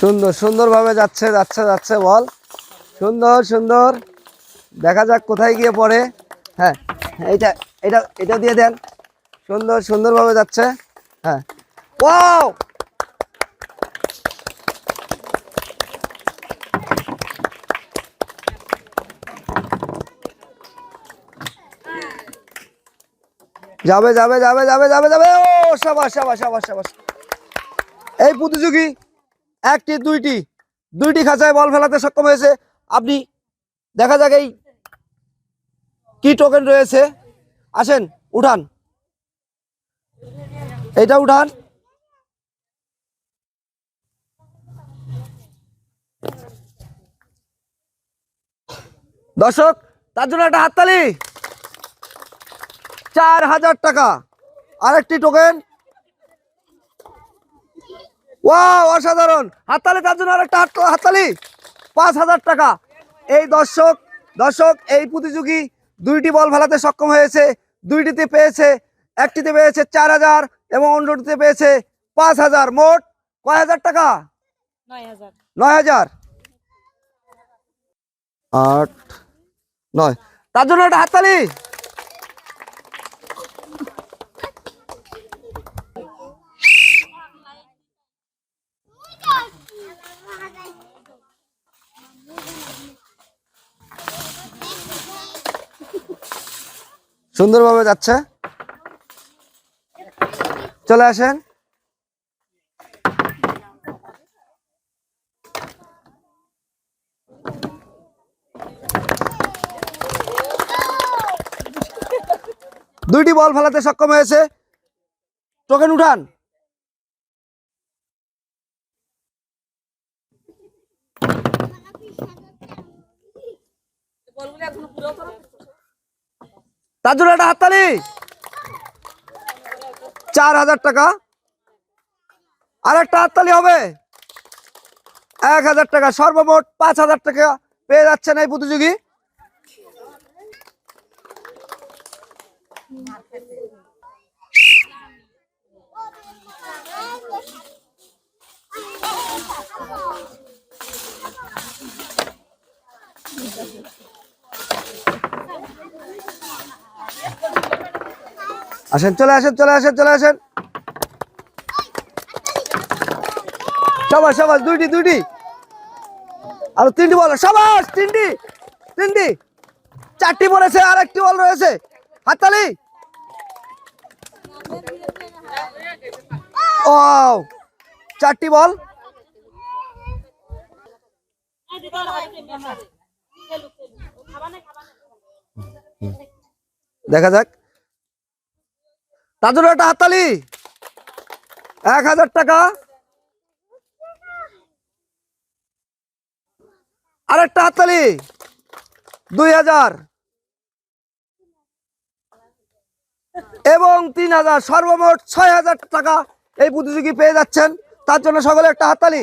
সুন্দর, সুন্দরভাবে যাচ্ছে যাচ্ছে যাচ্ছে, বল। সুন্দর সুন্দর। দেখা যাক কোথায় গিয়ে পড়ে। হ্যাঁ এইটা, এটা এটা দিয়ে দেন। সুন্দর, সুন্দরভাবে যাচ্ছে। হ্যাঁ। ওয়াও! যাবে যাবে যাবে যাবে যাবে যাবে। ও, সাবাস সাবাস সাবাস সাবাস। এই প্রতিযোগী একটি, দুইটি দুইটি খাঁচায় বল ফেলাতে সক্ষম হয়েছে। আপনি দেখা যাক এই কি টোকেন রয়েছে। আসেন, উঠান। এটা উঠান। দর্শক, তার জন্য একটা হাততালি। চার হাজার টাকা। আরেকটি টোকেন ওয়াও অসাধারণ। হাততালি তার জন্য আরেকটা হাত- হাততালি। পাঁচ হাজার টাকা। এই দর্শক দর্শক এই প্রতিযোগী দুইটি বল ফেলাতে সক্ষম হয়েছে। দুইটিতে পেয়েছে একটিতে পেয়েছে চার হাজার এবং অন্যটিতে পেয়েছে পাঁচ হাজার। মোট কয় হাজার টাকা? নয় হাজার। আট নয়। তার জন্য একটা হাততালি। সুন্দরভাবে যাচ্ছে। চলে আসেন। দুইটি বল ফেলাতে সক্ষম হয়েছে। টোকেন উঠান। তার একটা হাততালি। চার হাজার টাকা। আর একটা হাততালি হবে। এক হাজার টাকা, সর্বমোট পাঁচ হাজার টাকা পেয়ে যাচ্ছেন এই প্রতিযোগী। আসেন, চলে আসেন চলে আসেন চলে আসেন। সবাস সবাস, দুইটি দুইটি। আরও তিনটি বল, সবাস, তিনটি তিনটি। চারটি বলেছে আর একটি বল রয়েছে। হাততালি। ও চারটি বল। দেখা যাক। তার জন্য একটা হাততালি। এক হাজার টাকা। আর একটা হাততালি। দুই হাজার। এবং তিন হাজার। সর্বমোট ছয় হাজার টাকা এই প্রতিযোগী পেয়ে যাচ্ছেন। তার জন্য সকলে একটা হাততালি।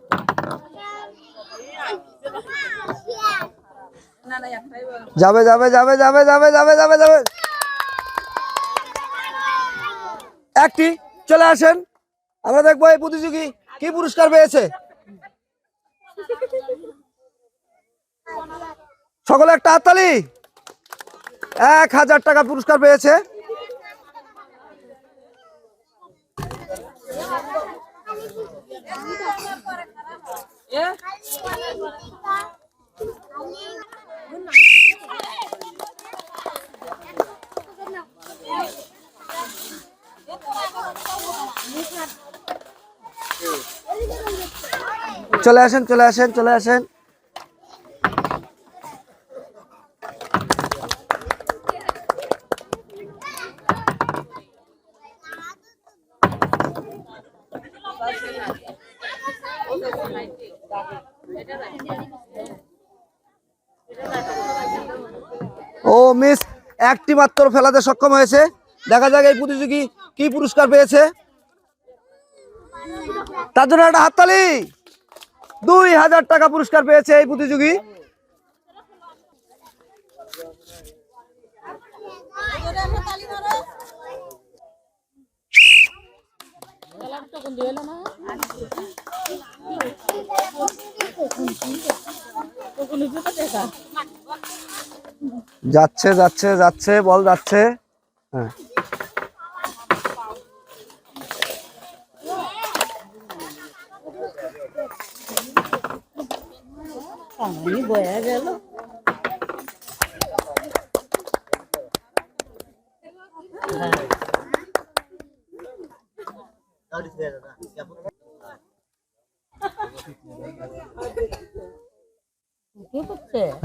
যাবে যাবে যাবে যাবে যাবে যাবে যাবে যাবে। একটি, চলে আসেন। আমরা দেখব এই প্রতিযোগী কি পুরস্কার পেয়েছে। সকলে একটা হাততালি। এক হাজার টাকা পুরস্কার পেয়েছে। চলে আসেন চলে আসেন চলে আসেন। ও, মিস, একটি মাত্র ফেলাতে সক্ষম হয়েছে। দেখা যাক এই প্রতিযোগী কি পুরস্কার পেয়েছে। তার জন্য একটা হাততালি। দুই হাজার টাকা পুরস্কার পেয়েছে এই প্রতিযোগী। যাচ্ছে যাচ্ছে যাচ্ছে, বল যাচ্ছে। হ্যাঁ। পানি বয়া গেল।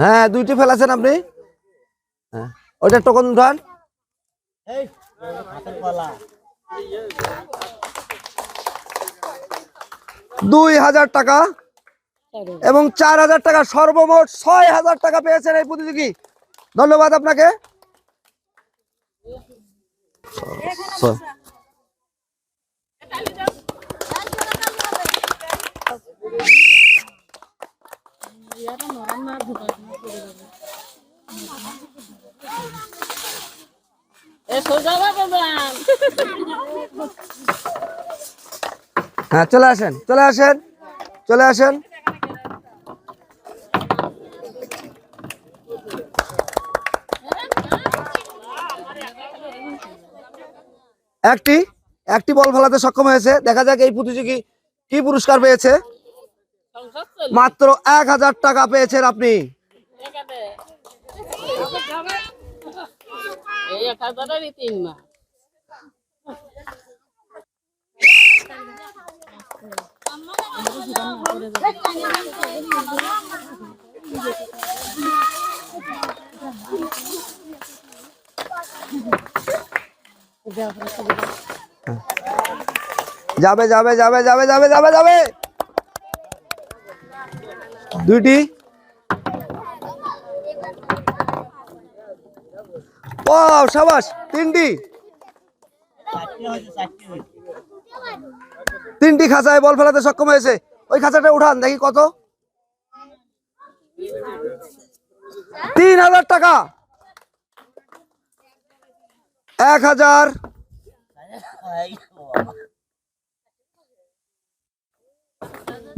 হ্যাঁ দুইটি ফেলাছেন আপনি? হ্যাঁ ওইটা টোকন উঠান দুই হাজার টাকা। এবং চার হাজার টাকা সর্বমোট ছয় হাজার টাকা পেয়েছেন এই প্রতিযোগী। ধন্যবাদ আপনাকে। হ্যাঁ চলে আসেন চলে আসেন চলে আসেন। একটি একটি বল ফেলাতে সক্ষম হয়েছে। দেখা যাক এই প্রতিযোগী কি পুরস্কার পেয়েছে। মাত্র এক হাজার টাকা পেয়েছেন আপনি। এখানে এই এক হাজারেরই তিন মাস যাবে যাবে যাবে যাবে যাবে যাবে যাবে। দুইটি। ও সাবাস, তিনটি। তিনটি খাঁচায় বল ফেলাতে সক্ষম হয়েছে। ওই খাঁচাটা উঠান, দেখি কত। তিন হাজার টাকা। এক হাজার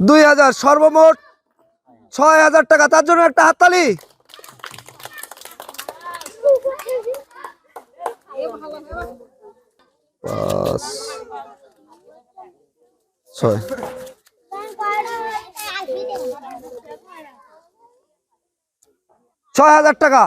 দুই হাজার সর্বমোট ছয় হাজার টাকা তার জন্য একটা হাততালি। ছয় হাজার টাকা।